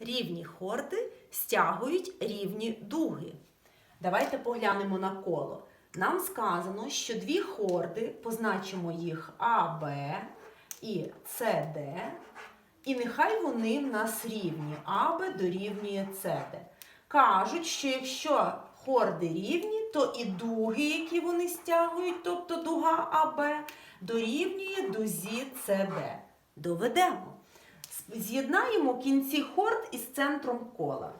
Рівні хорди стягують рівні дуги. Давайте поглянемо на коло. Нам сказано, що дві хорди, позначимо їх АБ і СД, і нехай вони в нас рівні. АБ дорівнює СД. Кажуть, що якщо хорди рівні, то і дуги, які вони стягують, тобто дуга АБ, дорівнює дузі СД. Доведемо. З'єднаємо кінці хорд із центром кола.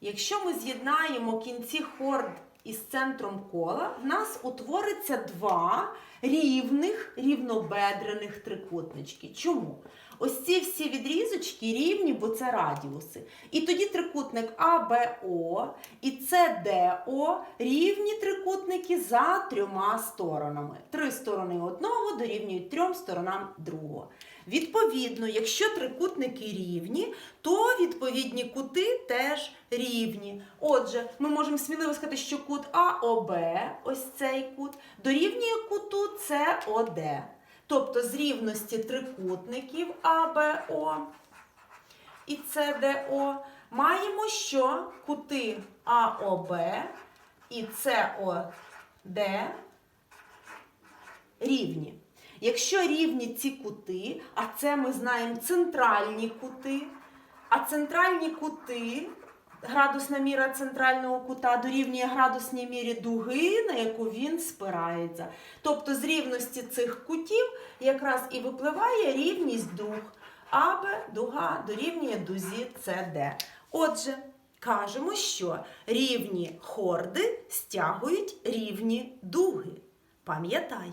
Якщо ми з'єднаємо кінці хорд із центром кола, в нас утвориться два рівних рівнобедрених трикутнички. Чому? Ось ці всі відрізочки рівні, бо це радіуси. І тоді трикутник АБО і СДО рівні трикутники за трьома сторонами. Три сторони одного дорівнюють трьом сторонам другого. Відповідно, якщо трикутники рівні, то відповідні кути теж рівні. Отже, ми можемо сміливо сказати, що кут АОБ, ось цей кут, дорівнює куту СОД. Тобто з рівності трикутників АБО і СДО маємо, що кути АОБ і СОД рівні. Якщо рівні ці кути, а це ми знаємо центральні кути, а центральні кути, градусна міра центрального кута дорівнює градусній мірі дуги, на яку він спирається. Тобто з рівності цих кутів якраз і випливає рівність дуг. АБ дуга дорівнює дузі CD. Отже, кажемо, що рівні хорди стягують рівні дуги. Пам'ятай.